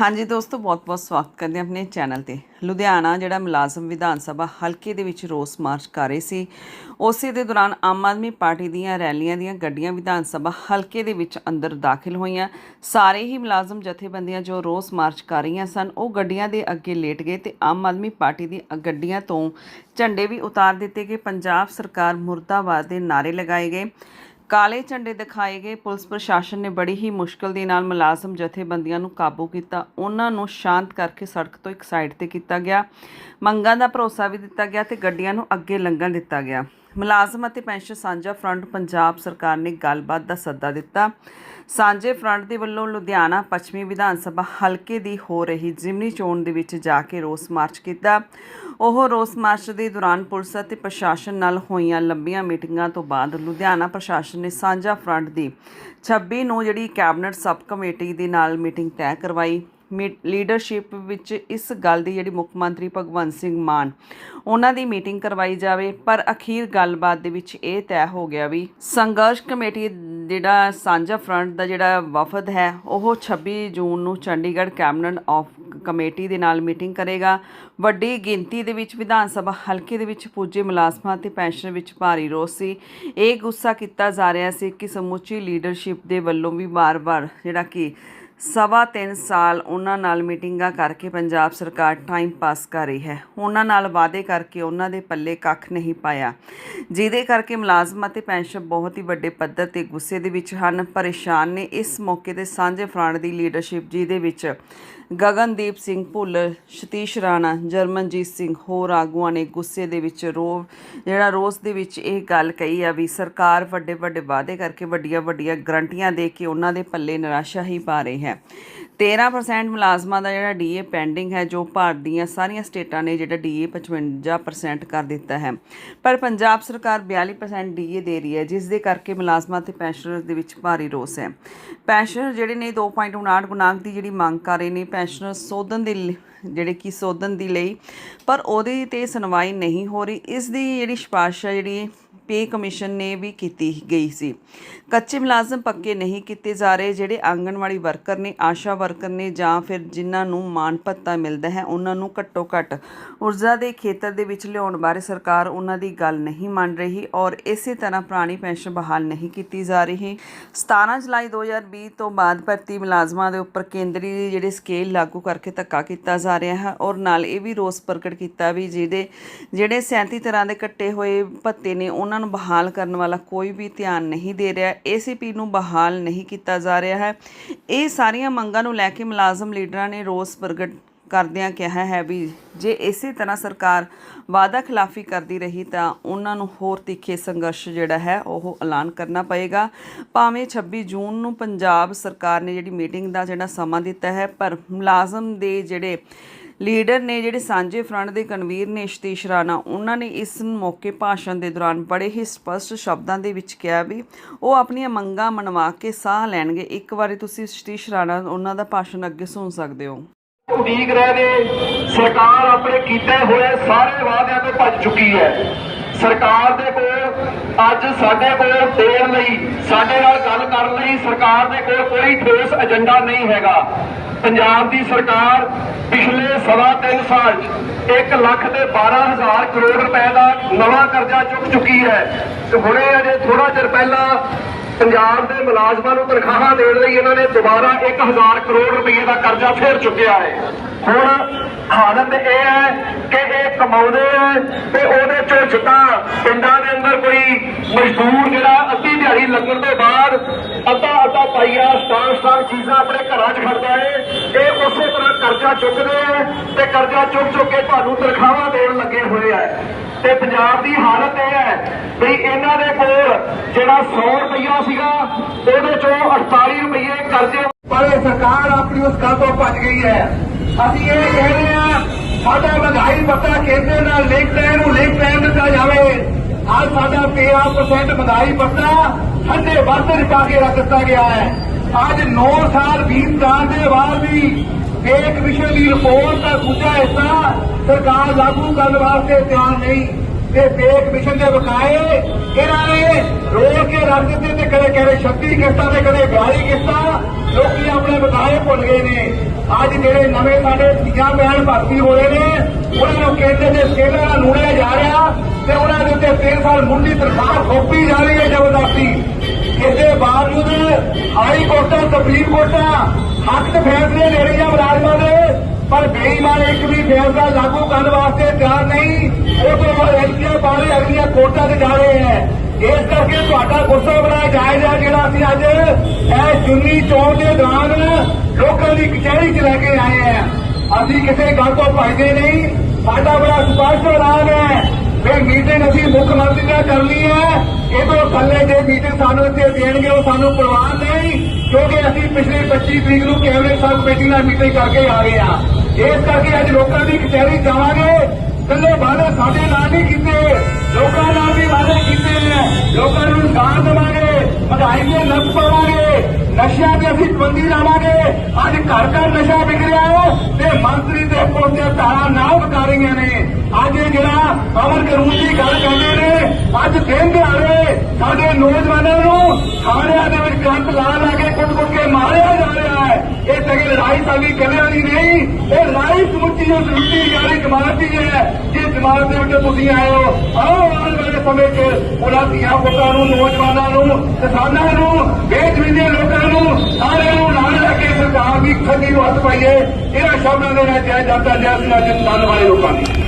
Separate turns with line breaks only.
ਹਾਂਜੀ ਦੋਸਤੋ, ਬਹੁਤ-ਬਹੁਤ ਸਵਾਗਤ ਕਰਦੇ ਹਾਂ ਆਪਣੇ ਚੈਨਲ ਤੇ। ਲੁਧਿਆਣਾ, ਜਿਹੜਾ ਮੁਲਾਜ਼ਮ ਵਿਧਾਨ ਸਭਾ ਹਲਕੇ ਦੇ ਵਿੱਚ ਰੋਸ ਮਾਰਚ ਕਰ ਰਹੇ ਸੀ, ਉਸੇ ਦੇ ਦੌਰਾਨ ਆਮ ਆਦਮੀ ਪਾਰਟੀ ਦੀਆਂ ਰੈਲੀਆਂ ਦੀਆਂ ਗੱਡੀਆਂ ਵਿਧਾਨ ਸਭਾ ਹਲਕੇ ਦੇ ਵਿੱਚ ਅੰਦਰ ਦਾਖਲ ਹੋਈਆਂ। ਸਾਰੇ ਹੀ ਮੁਲਾਜ਼ਮ ਜਥੇਬੰਦੀਆਂ ਜੋ ਰੋਸ ਮਾਰਚ ਕਰ ਰਹੀਆਂ ਸਨ, ਉਹ ਗੱਡੀਆਂ ਦੇ ਅੱਗੇ ਲੇਟ ਗਏ ਤੇ ਆਮ ਆਦਮੀ ਪਾਰਟੀ ਦੀ ਗੱਡੀਆਂ ਤੋਂ ਝੰਡੇ ਵੀ ਉਤਾਰ ਦਿੱਤੇ ਗਏ। ਪੰਜਾਬ ਸਰਕਾਰ ਮੁਰਦਾਬਾਦ ਦੇ ਨਾਰੇ ਲਗਾਏ ਗਏ। ਕਾਲੇ ਝੰਡੇ ਦਿਖਾਏ ਗਏ। ਪੁਲਿਸ ਪ੍ਰਸ਼ਾਸਨ ਨੇ ਬੜੀ ਹੀ ਮੁਸ਼ਕਲ ਦੇ ਨਾਲ ਮੁਲਾਜ਼ਮ ਜਥੇਬੰਦੀਆਂ ਨੂੰ ਕਾਬੂ ਕੀਤਾ। ਉਹਨਾਂ ਨੂੰ ਸ਼ਾਂਤ ਕਰਕੇ ਸੜਕ ਤੋਂ ਇੱਕ ਸਾਈਡ ਤੇ ਕੀਤਾ ਗਿਆ। ਮੰਗਾਂ ਦਾ ਭਰੋਸਾ ਵੀ ਦਿੱਤਾ ਗਿਆ ਤੇ ਗੱਡੀਆਂ ਨੂੰ ਅੱਗੇ ਲੰਘਣ ਦਿੱਤਾ ਗਿਆ। ਮੁਲਾਜ਼ਮ ਅਤੇ ਪੈਨਸ਼ਨ ਸਾਂਝਾ ਫਰੰਟ ਪੰਜਾਬ ਸਰਕਾਰ ਨੇ ਗੱਲਬਾਤ ਦਾ ਸੱਦਾ ਦਿੱਤਾ। ਸਾਂਝੇ ਫਰੰਟ ਦੇ ਵੱਲੋਂ ਲੁਧਿਆਣਾ ਪੱਛਮੀ ਵਿਧਾਨ ਸਭਾ ਹਲਕੇ ਦੀ ਹੋ ਰਹੀ ਜ਼ਿਮਨੀ ਚੋਣ ਦੇ ਵਿੱਚ ਜਾ ਕੇ ਰੋਸ ਮਾਰਚ ਕੀਤਾ। ਉਹ ਰੋਸ ਮਾਰਚ ਦੇ ਦੌਰਾਨ ਪੁਲਿਸ ਅਤੇ ਪ੍ਰਸ਼ਾਸਨ ਨਾਲ ਹੋਈਆਂ ਲੰਬੀਆਂ ਮੀਟਿੰਗਾਂ ਤੋਂ ਬਾਅਦ ਲੁਧਿਆਣਾ ਪ੍ਰਸ਼ਾਸਨ ਨੇ ਸਾਂਝਾ ਫਰੰਟ ਦੀ 26 ਨੂੰ ਜਿਹੜੀ ਕੈਬਨਿਟ ਸਬ ਕਮੇਟੀ ਦੇ ਨਾਲ ਮੀਟਿੰਗ ਤੈਅ ਕਰਵਾਈ। ਲੀਡਰਸ਼ਿਪ ਵਿੱਚ ਇਸ ਗੱਲ ਦੀ ਜਿਹੜੀ ਮੁੱਖ ਮੰਤਰੀ ਭਗਵੰਤ ਸਿੰਘ ਮਾਨ, ਉਹਨਾਂ ਦੀ ਮੀਟਿੰਗ ਕਰਵਾਈ ਜਾਵੇ, ਪਰ ਅਖੀਰ ਗੱਲਬਾਤ ਦੇ ਵਿੱਚ ਇਹ ਤੈਅ ਹੋ ਗਿਆ ਵੀ ਸੰਘਰਸ਼ ਕਮੇਟੀ ਜਿਹੜਾ ਸਾਂਝਾ ਫਰੰਟ ਦਾ ਜਿਹੜਾ ਵਫਦ ਹੈ, ਉਹ 26 ਜੂਨ ਨੂੰ ਚੰਡੀਗੜ੍ਹ ਕੈਬਨਿਟ ਆਫ ਕਮੇਟੀ ਦੇ ਨਾਲ ਮੀਟਿੰਗ ਕਰੇਗਾ। ਵੱਡੀ ਗਿਣਤੀ ਦੇ ਵਿੱਚ ਵਿਧਾਨ ਸਭਾ ਹਲਕੇ ਦੇ ਵਿੱਚ ਪੁੱਜੇ ਮੁਲਾਜ਼ਮਾਂ ਤੇ ਪੈਨਸ਼ਨ ਵਿੱਚ ਭਾਰੀ ਰੋਸ ਸੀ। ਇਹ ਗੁੱਸਾ ਕੀਤਾ ਜਾ ਰਿਹਾ ਸੀ ਕਿ ਸਮੁੱਚੀ ਲੀਡਰਸ਼ਿਪ ਦੇ ਵੱਲੋਂ ਵੀ ਵਾਰ-ਵਾਰ ਜਿਹੜਾ ਕਿ ਸਵਾ ਤਿੰਨ ਸਾਲ ਉਹਨਾਂ ਨਾਲ ਮੀਟਿੰਗਾਂ ਕਰਕੇ ਪੰਜਾਬ ਸਰਕਾਰ ਟਾਈਮ ਪਾਸ ਕਰ ਰਹੀ ਹੈ। ਉਹਨਾਂ ਨਾਲ ਵਾਅਦੇ ਕਰਕੇ ਉਹਨਾਂ ਦੇ ਪੱਲੇ ਕੱਖ ਨਹੀਂ ਪਾਇਆ। ਜਿਹਦੇ ਕਰਕੇ ਮੁਲਾਜ਼ਮ ਅਤੇ ਪੈਨਸ਼ਨ ਬਹੁਤ ਹੀ ਵੱਡੇ ਪੱਧਰ ਤੇ ਗੁੱਸੇ ਦੇ ਵਿੱਚ ਹਨ। ਪਰੇਸ਼ਾਨ ਨੇ ਇਸ ਮੌਕੇ ਤੇ ਸਾਂਝੇ ਫਰੰਟ ਦੀ ਲੀਡਰਸ਼ਿਪ ਜਿਹਦੇ ਵਿੱਚ ਗਗਨਦੀਪ ਸਿੰਘ ਭੁੱਲਰ ਸਤੀਸ਼ ਰਾਣਾ, ਜਰਮਨਜੀਤ ਸਿੰਘ ਹੋਰ ਆਗੂਆਂ ਨੇ ਗੁੱਸੇ ਦੇ ਵਿੱਚ ਰੋ ਜਿਹੜਾ ਰੋਸ ਦੇ ਵਿੱਚ ਇਹ ਗੱਲ ਕਹੀ ਆ ਵੀ ਸਰਕਾਰ ਵੱਡੇ ਵੱਡੇ ਵਾਅਦੇ ਕਰਕੇ ਵੱਡੀਆਂ ਵੱਡੀਆਂ ਗਰੰਟੀਆਂ ਦੇ ਕੇ ਉਹਨਾਂ ਦੇ ਪੱਲੇ ਨਿਰਾਸ਼ਾ ਹੀ ਪਾ ਰਹੀ ਹੈ। 13% ਮੁਲਾਜ਼ਮਾਂ ਦਾ ਜਿਹੜਾ ਡੀਏ ਪੈਂਡਿੰਗ ਹੈ, ਜੋ ਭਾਰਤ ਦੀਆਂ ਸਾਰੀਆਂ ਸਟੇਟਾਂ ਨੇ ਜਿਹੜਾ ਡੀਏ 55% ਕਰ ਦਿੱਤਾ ਹੈ। ਪਰ ਪੰਜਾਬ ਸਰਕਾਰ 42% ਡੀਏ ਦੇ ਰਹੀ ਹੈ, ਜਿਸ ਦੇ ਕਰਕੇ ਮੁਲਾਜ਼ਮਾਂ ਤੇ ਪੈਨਸ਼ਨਰ ਦੇ ਵਿੱਚ ਭਾਰੀ ਰੋਸ ਹੈ। ਪੈਨਸ਼ਨਰ ਜਿਹੜੇ ਨੇ 2.59 ਗੁਣਾਂਕ ਦੀ ਜਿਹੜੀ ਮੰਗ ਕਰ ਰਹੇ ਨੇ, ਪੈਨਸ਼ਨਰ ਸੋਧਨ ਦੇ ਲ- ਜਿਹੜੇ ਕਿ ਸੋਧਨ ਦੀ ਲਈ, ਪਰ ਉਹਦੇ ਤੇ ਸੁਣਵਾਈ ਨਹੀਂ ਹੋ ਰਹੀ। ਇਸ ਦੀ ਜਿਹੜੀ ਸਿਫਾਰਿਸ਼ ਹੈ, ਜਿਹੜੀ ਪੇ ਕਮਿਸ਼ਨ ਨੇ ਵੀ ਕੀਤੀ ਗਈ ਸੀ। ਕੱਚੇ ਮੁਲਾਜ਼ਮ ਪੱਕੇ ਨਹੀਂ ਕੀਤੇ ਜਾ ਰਹੇ, ਜਿਹੜੇ ਆਂਗਣਵਾੜੀ ਵਰਕਰ ਨੇ, ਆਸ਼ਾ ਵਰਕਰ ਨੇ ਜਾਂ ਫਿਰ ਜਿਨ੍ਹਾਂ ਨੂੰ ਮਾਨ ਭੱਤਾ ਮਿਲਦਾ ਹੈ, ਉਹਨਾਂ ਨੂੰ ਘੱਟੋ ਘੱਟ ਊਰਜਾ ਦੇ ਖੇਤਰ ਦੇ ਵਿੱਚ ਲਿਆਉਣ ਬਾਰੇ ਸਰਕਾਰ ਉਹਨਾਂ ਦੀ ਗੱਲ ਨਹੀਂ ਮੰਨ ਰਹੀ ਔਰ ਇਸੇ ਤਰ੍ਹਾਂ ਪੁਰਾਣੀ ਪੈਨਸ਼ਨ ਬਹਾਲ ਨਹੀਂ ਕੀਤੀ ਜਾ ਰਹੀ। 17 ਜੁਲਾਈ 2020 ਤੋਂ ਬਾਅਦ ਭਰਤੀ ਮੁਲਾਜ਼ਮਾਂ ਦੇ ਉੱਪਰ ਕੇਂਦਰੀ ਜਿਹੜੇ ਸਕੇਲ ਲਾਗੂ ਕਰਕੇ ਧੱਕਾ ਕੀਤਾ ਜਾ ਰਿਹਾ ਹੈ ਔਰ ਨਾਲ ਇਹ ਵੀ ਰੋਸ ਪ੍ਰਗਟ ਕੀਤਾ ਵੀ ਜਿਹਦੇ, ਜਿਹੜੇ 37 ਤਰ੍ਹਾਂ ਦੇ ਕੱਟੇ ਹੋਏ ਭੱਤੇ ਨੇ, ਉਹਨਾਂ ਨੂੰ ਬਹਾਲ ਕਰਨ ਵਾਲਾ ਕੋਈ ਵੀ ਧਿਆਨ ਨਹੀਂ ਦੇ ਰਿਹਾ। ਏਸੀਪੀ ਨੂੰ ਬਹਾਲ ਨਹੀਂ ਕੀਤਾ ਜਾ ਰਿਹਾ ਹੈ। ਇਹ ਸਾਰੀਆਂ ਮੰਗਾਂ ਨੂੰ ਲੈ ਕੇ ਮੁਲਾਜ਼ਮ ਲੀਡਰਾਂ ਨੇ ਰੋਸ ਪ੍ਰਗਟ ਕਰਦਿਆਂ ਕਿਹਾ ਹੈ ਵੀ ਜੇ ਇਸੇ ਤਰ੍ਹਾਂ ਸਰਕਾਰ ਵਾਅਦਾ ਖਿਲਾਫੀ ਕਰਦੀ ਰਹੀ ਤਾਂ ਉਹਨਾਂ ਨੂੰ ਹੋਰ ਤਿੱਖੇ ਸੰਘਰਸ਼ ਜਿਹੜਾ ਹੈ ਉਹ ਐਲਾਨ ਕਰਨਾ ਪਏਗਾ। ਭਾਵੇਂ 26 ਜੂਨ ਨੂੰ ਪੰਜਾਬ ਸਰਕਾਰ ਨੇ ਜਿਹੜੀ ਮੀਟਿੰਗ ਦਾ ਜਿਹੜਾ ਸਮਾਂ ਦਿੱਤਾ ਹੈ, ਪਰ ਮੁਲਾਜ਼ਮ ਦੇ ਜਿਹੜੇ ਲੀਡਰ ਨੇ ਜਿਹੜੇ ਸਾਂਝੇ ਫਰੰਟ ਦੇ ਕਨਵੀਰ ਨੇ ਸਤੀਸ਼ ਰਾਣਾ, ਉਹਨਾਂ ਨੇ ਇਸ ਮੌਕੇ ਭਾਸ਼ਣ ਦੇ ਦੌਰਾਨ ਬੜੇ ਹੀ ਸਪਸ਼ਟ ਸ਼ਬਦਾਂ ਦੇ ਵਿੱਚ ਕਿਹਾ ਵੀ ਉਹ ਆਪਣੀਆਂ ਮੰਗਾਂ ਮਨਵਾ ਕੇ ਸਾਹ ਲੈਣਗੇ। ਇੱਕ ਵਾਰੀ ਤੁਸੀਂ ਸਤੀਸ਼ ਰਾਣਾ, ਉਹਨਾਂ ਦਾ ਭਾਸ਼ਣ ਅੱਗੇ ਸੁਣ ਸਕਦੇ ਹੋ।
ਉਡੀਕ ਰਹੇ ਨੇ, ਸਰਕਾਰ ਆਪਣੇ ਕੀਤੇ ਹੋਏ ਸਾਰੇ ਵਾਅਦਿਆਂ ਤੋਂ ਭੱਜ ਚੁੱਕੀ ਹੈ। ਸਰਕਾਰ ਦੇ ਕੋਲ ਅੱਜ ਸਾਡੇ ਕੋਲ ਦੇਣ ਲਈ ਸਾਡੇ ਨਾਲ ਗੱਲ ਕਰਨ ਲਈ ਸਰਕਾਰ ਦੇ ਕੋਲ ਕੋਈ ਠੋਸ ਏਜੰਡਾ ਨਹੀਂ ਹੈਗਾ। ਪੰਜਾਬ ਦੀ ਸਰਕਾਰ ਪਿਛਲੇ ਸਵਾ ਤਿੰਨ ਸਾਲ 1 ਲੱਖ ਤੇ 12 ਕਰੋੜ ਰੁਪਏ ਦਾ ਨਵਾਂ ਕਰਜ਼ਾ ਚੁੱਕ ਚੁੱਕੀ ਹੈ। ਤੇ ਹੁਣੇ ਅਜੇ ਥੋੜਾ ਚਿਰ ਪਹਿਲਾਂ ਪੰਜਾਬ ਦੇ ਮੁਲਾਜ਼ਮਾਂ ਨੂੰ ਤਨਖਾਹਾਂ ਦੇਣ ਲਈ ਇਹਨਾਂ ਨੇ ਦੁਬਾਰਾ 1000 ਕਰੋੜ ਰੁਪਏ ਦਾ ਕਰਜ਼ਾ ਫੇਰ ਚੁੱਕਿਆ ਹੈ। ਹੁਣ ਹਾਲਤ ਇਹ ਹੈ ਕਿ ਇਹ ਕਮਾਉਂਦੇ ਆ ਤੇ ਉਹਦੇ ਚੋਂ ਜਿੱਦਾਂ ਮਜ਼ਦੂਰ ਜਿਹੜਾ ਅੱਧੀ ਦਿਹਾੜੀ ਲੱਗਣ ਤੋਂ ਬਾਅਦ ਅੱਧਾ ਅੱਧਾ ਪਾਈਆ ਸਟਾਰ ਸਟਾਰ ਚੀਜ਼ਾਂ ਆਪਣੇ ਘਰਾਂ 'ਚ ਖੜਦਾ ਹੈ ਇਹ ਉਸੇ ਤਰ੍ਹਾਂ ਕਰਜ਼ਾ ਚੁੱਕਦੇ ਆ ਤੇ ਕਰਜ਼ਾ ਚੁੱਕ ਚੁੱਕ ਕੇ ਤੁਹਾਨੂੰ ਤਨਖਾਹਾਂ ਦੇਣ ਲੱਗੇ ਹੋਏ ਆ। ਤੇ ਪੰਜਾਬ ਦੀ ਹਾਲਤ ਇਹ ਹੈ ਵੀ ਇਹਨਾਂ ਦੇ ਕੋਲ ਜਿਹੜਾ 100 ਰੁਪਈਆ ਸੀਗਾ, ਉਹਦੇ ਚੋਂ 48 ਰੁਪਈਏ ਕਰਜ਼ੇ ਪਰ ਇਹ ਸਰਕਾਰ ਆਪਣੀ ਉਸ ਗੱਲ ਤੋਂ ਭੱਜ ਗਈ ਹੈ। ਅਸੀਂ ਇਹ ਕਹਿ ਰਹੇ ਹਾਂ, ਸਾਡਾ ਮਹਿੰਗਾਈ ਪੱਤਾ ਕੇਂਦਰ ਨਾਲ ਲਿੰਕ ਲੈਣ ਨੂੰ ਲਿੰਕ ਲੈਣ ਦਿੱਤਾ ਜਾਵੇ। ਅੱਜ ਸਾਡਾ 13% ਮਹਿੰਗਾਈ ਪੱਤਾ ਠੰਡੇ ਵਾਧੇ ਚ ਪਾ ਕੇ ਰੱਖ ਦਿੱਤਾ ਗਿਆ ਹੈ। ਅੱਜ 9 ਸਾਲ ਬੀਤ ਜਾਣ ਦੇ ਬਾਅਦ ਵੀ ਇੱਕ ਵਿਸ਼ੇ ਦੀ ਰਿਪੋਰਟ ਦਾ ਦੂਜਾ ਹਿੱਸਾ ਸਰਕਾਰ ਲਾਗੂ ਕਰਨ ਵਾਸਤੇ ਤਿਆਰ ਨਹੀਂ। ਤੇ ਫੇਕ ਮਿਸ਼ਨ ਦੇ ਬਕਾਏ ਇਹਨਾਂ ਨੇ ਰੋਕ ਕੇ ਰੱਖ ਦਿੱਤੇ ਤੇ ਕਦੇ ਕਦੇ 36 ਕਿਸ਼ਤਾਂ ਤੇ ਕਦੇ 42 ਕਿਸ਼ਤਾਂ ਲੋਕੀ ਆਪਣੇ ਬਤਾਏ ਭੁੱਲ ਗਏ ਨੇ। ਅੱਜ ਜਿਹੜੇ ਨਵੇਂ ਸਾਡੇ ਧੀਆਂ ਭੈਣ ਭਰਤੀ ਹੋਏ ਨੇ, ਉਹਨਾਂ ਨੂੰ ਕੇਂਦਰ ਦੇ ਸਕੇਲਾਂ ਨਾਲ ਲੂੜਿਆ ਜਾ ਰਿਹਾ ਤੇ ਉਹਨਾਂ ਦੇ ਉੱਤੇ 3 ਸਾਲ ਮੁੰਡੀ ਤਨਖਾਹ ਥੋਪੀ ਜਾ ਰਹੀ ਹੈ ਜ਼ਬਰਦਸਤੀ। ਇਸ ਦੇ ਬਾਵਜੂਦ ਹਾਈ ਕੋਰਟਾਂ, ਸੁਪਰੀਮ ਕੋਰਟਾਂ ਹੱਕ ਤੇ ਫੈਸਲੇ ਲੈ ਰਹੀਆਂ ਮੁਲਾਜ਼ਮਾਂ ਦੇ, ਪਰ ਬੇਈਮਾਨ ਇੱਕ ਵੀ ਫੈਸਲਾ ਲਾਗੂ ਕਰਨ ਵਾਸਤੇ ਤਿਆਰ ਨਹੀਂ। ਉਹ ਤੋਂ ਬਾਅਦ ਐਲਪੀਆਂ ਬਾਰੇ ਅਗਲੀਆਂ ਕੋਰਟਾਂ ਤੇ ਜਾ ਰਹੇ ਹੈ। ਇਸ ਕਰਕੇ ਤੁਹਾਡਾ ਗੁੱਸਾ ਬੜਾ ਜਾਇਜ਼ ਹੈ ਜਿਹੜਾ ਅਸੀਂ ਅੱਜ ਇਹ ਚੁੰਨੀ ਚੋਣ ਦੇ ਦੌਰਾਨ ਲੋਕਾਂ ਦੀ ਕਚਹਿਰੀ 'ਚ ਲੈ ਕੇ ਆਏ ਹਾਂ ਅਸੀਂ ਕਿਸੇ ਗੱਲ ਤੋਂ ਭੱਜਦੇ ਨਹੀਂ। ਸਾਡਾ ਬੜਾ ਸਪਸ਼ਟ ਐਲਾਨ ਹੈ ਵੀ ਮੀਟਿੰਗ ਅਸੀਂ ਮੁੱਖ ਮੰਤਰੀ ਨਾਲ ਕਰਨੀ ਹੈ। ਇਹ ਤੋਂ ਥੱਲੇ ਜੇ ਮੀਟਿੰਗ ਸਾਨੂੰ ਇੱਥੇ ਦੇਣਗੇ, ਉਹ ਸਾਨੂੰ ਪ੍ਰਵਾਨ ਨਹੀਂ, ਕਿਉਂਕਿ ਅਸੀਂ ਪਿਛਲੇ 25 ਤਰੀਕ ਨੂੰ ਕੈਬਨਿਟ ਸਾਹਿਬ ਕਮੇਟੀ ਨਾਲ ਮੀਟਿੰਗ ਕਰਕੇ ਆ। ਗਏ ਹਾਂ ਇਸ ਕਰਕੇ ਅੱਜ ਲੋਕਾਂ ਦੀ ਕਚਹਿਰੀ ਜਾਵਾਂਗੇ। ਕੱਲੇ ਵਾਅਦੇ ਸਾਡੇ ਨਾਲ ਨਹੀਂ ਕੀਤੇ। ਲੋਕਾਂ ਨਾਲ ਵੀ ਵਾਅਦੇ ਕੀਤੇ ਨੇ। ਲੋਕਾਂ ਨੂੰ ਇਨਸਾਨ ਦੇਵਾਂਗੇ ਮਹਿੰਗਾਈ ਦੇ ਨੱਥ ਪਾਵਾਂਗੇ। ਨਸ਼ਿਆਂ ਤੇ ਅਸੀਂ ਬੰਦੀ ਲਾਵਾਂਗੇ। ਅੱਜ ਘਰ ਘਰ ਨਸ਼ਾ ਵਿਕ ਰਿਹਾ ਹੈ ਤੇ ਮੰਤਰੀ ਦੇ ਪੋਤੇ ਧਾਰਾ ਨਾ ਵਿਕਾ ਰਹੀਆਂ ਨੇ। ਅੱਜ ਇਹ ਜਿਹੜਾ ਅਮਰ ਕਾਨੂੰਨ ਦੀ ਗੱਲ ਕਰਦੇ ਨੇ, ਅੱਜ ਦਿਨ ਦਿਹਾੜੇ ਸਾਡੇ ਨੌਜਵਾਨਾਂ ਨੂੰ ਥਾਣਿਆਂ ਦੇ ਵਿੱਚ ਕੰਤ ਲਾ ਲਾ ਕੇ ਕੁੱਟ-ਕੁੱਟ ਕੇ ਮਾਰਿਆ ਜਾ ਰਿਹਾ ਹੈ ਇਹ ਤੱਕ ਲੜਾਈ ਸਾਡੀ ਕੱਲਿਆਂ ਦੀ ਨਹੀਂ? ਇਹ ਲੜਾਈ ਸਮੁੱਚੀ ਉਸ ਲੁੱਟੀ ਜਾਰੀ ਜਮਾਤ ਦੀ ਹੈ। ਜਿਸ ਜਮਾਤ ਦੇ ਵਿੱਚ ਤੁਸੀਂ ਆਏ ਹੋ ਆਓ ਆਉਣ ਵਾਲੇ ਸਮੇਂ 'ਚ ਉਹਨਾਂ ਦੀਆਂ ਪੁੱਤਾਂ ਨੂੰ, ਨੌਜਵਾਨਾਂ ਨੂੰ, ਕਿਸਾਨਾਂ ਨੂੰ ਬੇਜ਼ਮੀਨੇ ਲੋਕਾਂ ਨੂੰ, ਸਾਰਿਆਂ ਨੂੰ ਨਾਲ ਲੈ ਕੇ ਸਰਕਾਰ ਦੀ ਖੱਡੀ ਨੂੰ ਹੱਥ ਪਾਈਏ। ਇਹਨਾਂ ਸ਼ਬਦਾਂ ਦੇ ਨਾਲ ਜੈ ਜਾਂਦਾ ਜੈ ਸੁਣਾ ਜਿੰਦਾਨ ਵਾਲੇ ਲੋਕਾਂ ਦੀ।